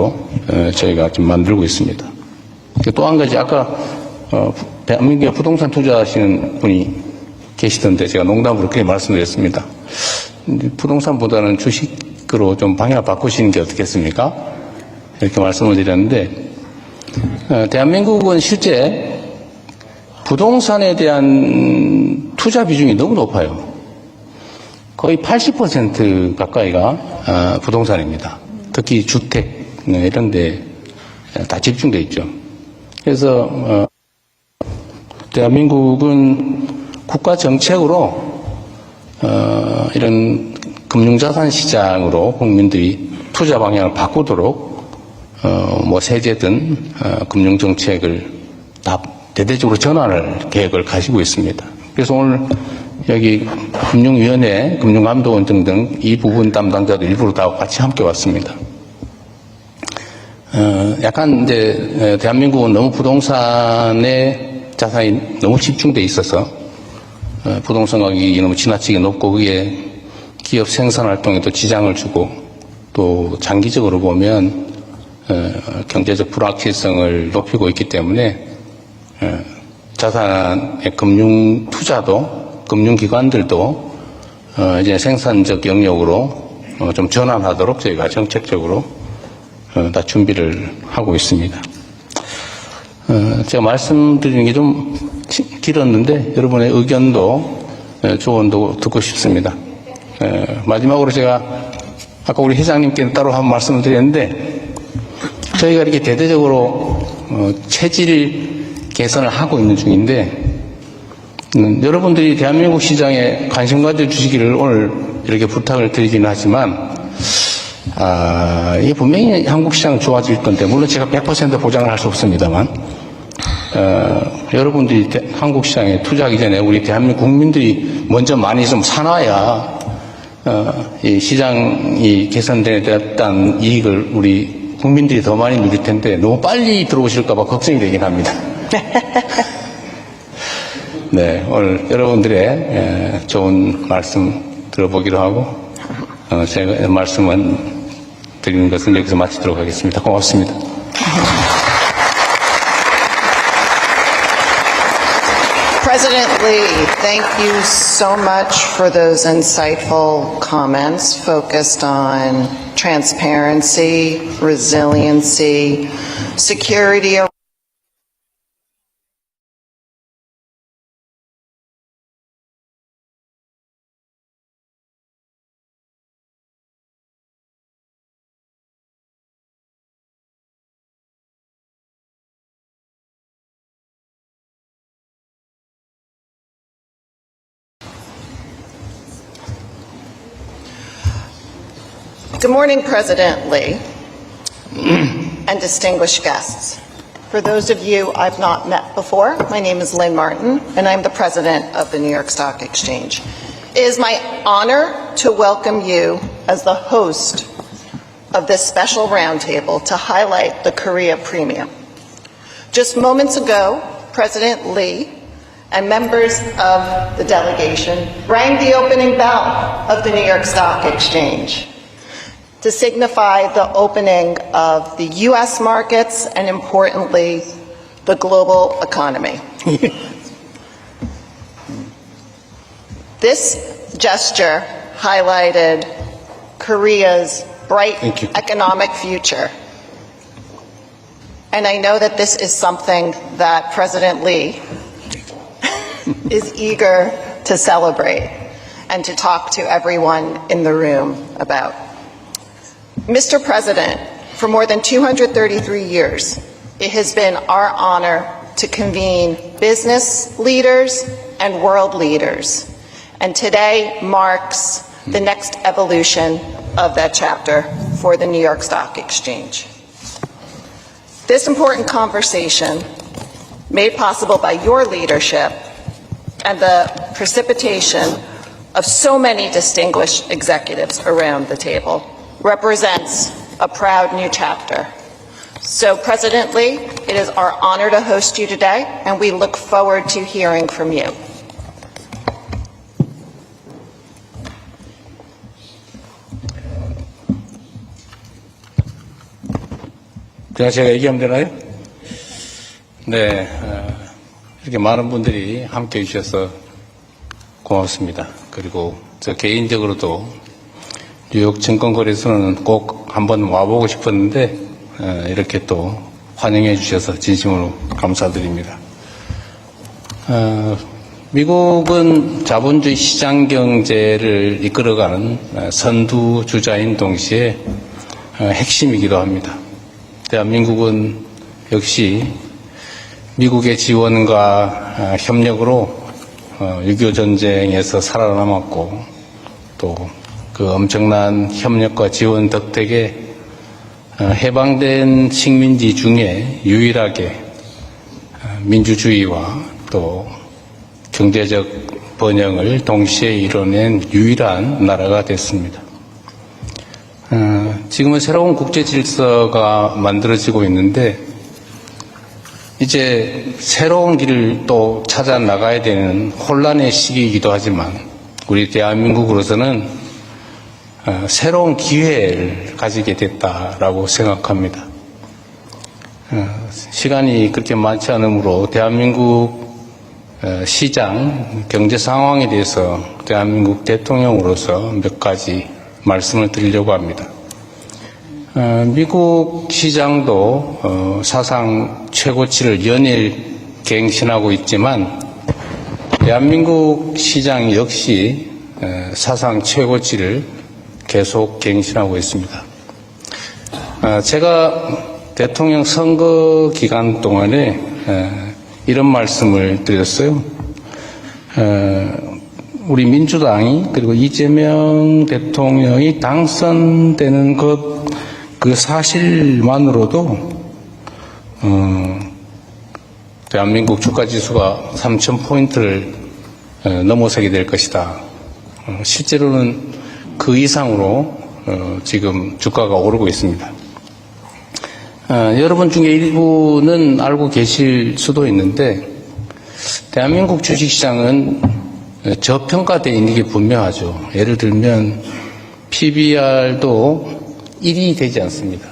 어, 저희가 지금 만들고 있습니다. 또 한 가지 아까 어, 대한민국에 부동산 투자하시는 분이 계시던데 제가 농담으로 그렇게 말씀드렸습니다. 부동산보다는 주식으로 좀 방향을 바꾸시는 게 어떻겠습니까? 이렇게 말씀을 드렸는데 어, 대한민국은 실제 부동산에 대한 투자 비중이 너무 높아요. 거의 80% 가까이가 어, 부동산입니다. 특히 주택 네, 이런 데 다 집중돼 있죠. 그래서 어, 대한민국은 국가 정책으로 어, 이런 금융자산 시장으로 국민들이 투자 방향을 바꾸도록 어, 뭐 세제든 어, 금융 정책을 다 대대적으로 전환할 계획을 가지고 있습니다. 그래서 오늘 여기 금융위원회, 금융감독원 등등 이 부분 담당자들 일부러 다 같이 함께 왔습니다. 어, 약간 이제 에, 대한민국은 너무 부동산에 자산이 너무 집중돼 있어서 어, 부동산 가격이 너무 지나치게 높고 그게 기업 생산 활동에도 지장을 주고 또 장기적으로 보면 어, 경제적 불확실성을 높이고 있기 때문에 어, 자산의 금융 투자도 금융기관들도 어, 이제 생산적 영역으로 어, 좀 전환하도록 저희가 정책적으로 어, 다 준비를 하고 있습니다. 어, 제가 말씀드리는 게 좀 길었는데 여러분의 의견도 에, 조언도 듣고 싶습니다. 에, 마지막으로 제가 아까 우리 회장님께 따로 한 말씀을 드렸는데 저희가 이렇게 대대적으로 어, 체질 개선을 하고 있는 중인데 음, 여러분들이 대한민국 시장에 관심 가져 주시기를 오늘 이렇게 부탁을 드리기는 하지만 아, 이게 분명히 한국 시장은 좋아질 건데, 물론 제가 100% 보장을 할 수 없습니다만, 어, 여러분들이 대- 한국 시장에 투자하기 전에 우리 대한민국 국민들이 먼저 많이 좀 사놔야, 어, 이 시장이 개선되었다는 이익을 우리 국민들이 더 많이 누릴 텐데, 너무 빨리 들어오실까봐 걱정이 되긴 합니다. 네, 오늘 여러분들의 에, 좋은 말씀 들어보기로 하고, 어, 제가 말씀은 드리는 것은 여기서 마치도록 하겠습니다. 고맙습니다. President Lee, thank you so much for those insightful comments focused on transparency, resiliency, security Good morning, President Lee, and distinguished guests. For those of you I've not met before, my name is Lynn Martin, and I'm the president of the New York Stock Exchange. It is my honor to welcome you as the host of this special roundtable to highlight the Korea Premium. Just moments ago, President Lee and members of the delegation rang the opening bell of the New York Stock Exchange to signify the opening of the U.S. markets and importantly, the global economy. this gesture highlighted Korea's bright economic future. And I know that this is something that President Lee is eager to celebrate and to talk to everyone in the room about. Mr. President, for more than 233 years, it has been our honor to convene business leaders and world leaders. And today marks the next evolution of that chapter for the New York Stock Exchange. This important conversation, made possible by your leadership and the precipitation of so many distinguished executives around the table, represents a proud new chapter. So, President Lee, it is our honor to host you today, and we look forward to hearing from you. 그냥 제가 얘기하면 되나요? 네, 어, 이렇게 많은 분들이 함께 해주셔서 고맙습니다. 그리고 저 개인적으로도 뉴욕 증권거래소는 꼭 한번 와보고 싶었는데 어, 이렇게 또 환영해 주셔서 진심으로 감사드립니다. 어, 미국은 자본주의 시장 경제를 이끌어가는 어, 선두 주자인 동시에 어, 핵심이기도 합니다. 대한민국은 역시 미국의 지원과 어, 협력으로 6.25 전쟁에서 살아남았고 또 그 엄청난 협력과 지원 덕택에 어, 해방된 식민지 중에 유일하게 어, 민주주의와 또 경제적 번영을 동시에 이뤄낸 유일한 나라가 됐습니다. 어, 지금은 새로운 국제 질서가 만들어지고 있는데 이제 새로운 길을 또 찾아 나가야 되는 혼란의 시기이기도 하지만 우리 대한민국으로서는 어, 새로운 기회를 가지게 됐다라고 생각합니다. 어, 시간이 그렇게 많지 않으므로 대한민국 어, 시장 경제 상황에 대해서 대한민국 대통령으로서 몇 가지 말씀을 드리려고 합니다. 어, 미국 시장도 어, 사상 최고치를 연일 갱신하고 있지만 대한민국 시장 역시 어, 사상 최고치를 계속 갱신하고 있습니다. 어, 제가 대통령 선거 기간 동안에 어, 이런 말씀을 드렸어요. 어, 우리 민주당이 그리고 이재명 대통령이 당선되는 것 그 사실만으로도 어, 대한민국 주가 지수가 3천 포인트를 어, 넘어서게 될 것이다. 어, 실제로는 그 이상으로 어, 지금 주가가 오르고 있습니다. 어, 여러분 중에 일부는 알고 계실 수도 있는데 대한민국 주식시장은 저평가되어 있는 게 분명하죠. 예를 들면 PBR도 1이 되지 않습니다.